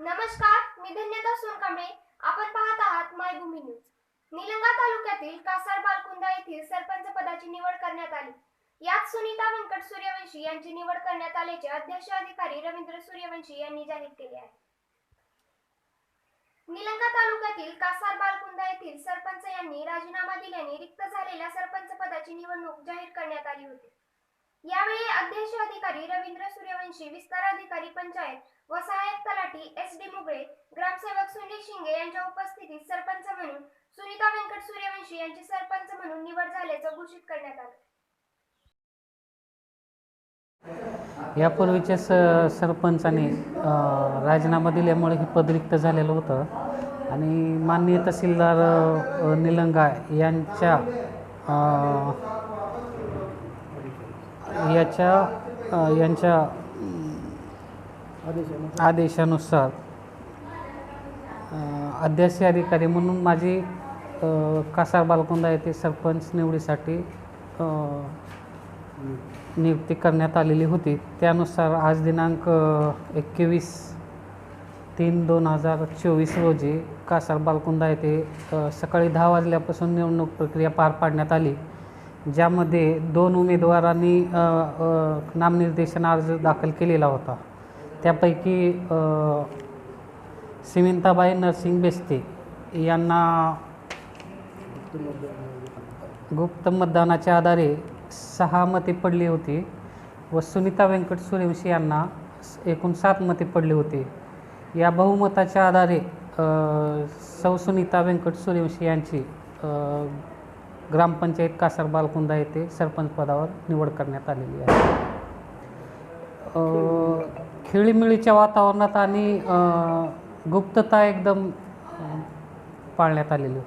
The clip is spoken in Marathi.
नमस्कार मी धन्यता सोनकांबळे. आपण पाहत आहात मायभूमी न्यूज. निलंगा तालुक्यातील कासार बालकुंदा येथील सरपंच पदाची निवड करण्यात आली. यात सुनीता व्यंकट सूर्यवंशी यांची निवड करण्यात आल्याचे अध्यक्ष अधिकारी रवींद्र सूर्यवंशी यांनी जाहीर केले आहे. निलंगा तालुक्यातील कासार बालकुंदा येथील सरपंच यांनी राजीनामा दिल्याने रिक्त झालेल्या सरपंच पदाची निवडणूक जाहीर करण्यात आली होती. यावेळी अध्यक्ष अधिकारी रवींद्र सूर्यवंशी विस्तार अधिकारी पंचायत व सहाय्यक सुनील शिंगे यांच्या उपस्थितीत सरपंच म्हणून सुनीता व्यंकट सूर्यवंशी यांची सरपंच म्हणून निवड झाल्याचं घोषित करण्यात आलं. यापूर्वीच्या स सरपंचाने राजीनामा दिल्यामुळे हे पद रिक्त झालेलं होतं. आणि माननीय तहसीलदार निलंगा यांच्या याच्या यांच्या आदेशानुसार अ, अध्यक्ष अधिकारी म्हणून माझी कासार बालकुंदा येथे सरपंच निवडीसाठी नियुक्ती करण्यात आलेली होती. त्यानुसार आज दिनांक एकवीस तीन दोन हजार चोवीस रोजी कासार बालकुंदा येथे सकाळी दहा वाजल्यापासून निवडणूक प्रक्रिया पार पाडण्यात आली ज्यामध्ये दोन उमेदवारांनी नामनिर्देशन अर्ज दाखल केलेला होता. त्यापैकी सिमिंताबाई नरसिंग बेस्ते यांना गुप्त मतदानाच्या आधारे सहा मते पडली होती व सुनीता व्यंकट सूर्यवंशी यांना एकूण सात मते पडली होती. या बहुमताच्या आधारे सौ सुनीता व्यंकट सूर्यवंशी यांची ग्रामपंचायत कासार बालकुंदा येथे सरपंच पदावर निवड करण्यात आलेली आहे. खेळीमिळीच्या खेळीमेळीच्या वातावरणात आणि गुप्तता एकदम पाळण्यात आलेली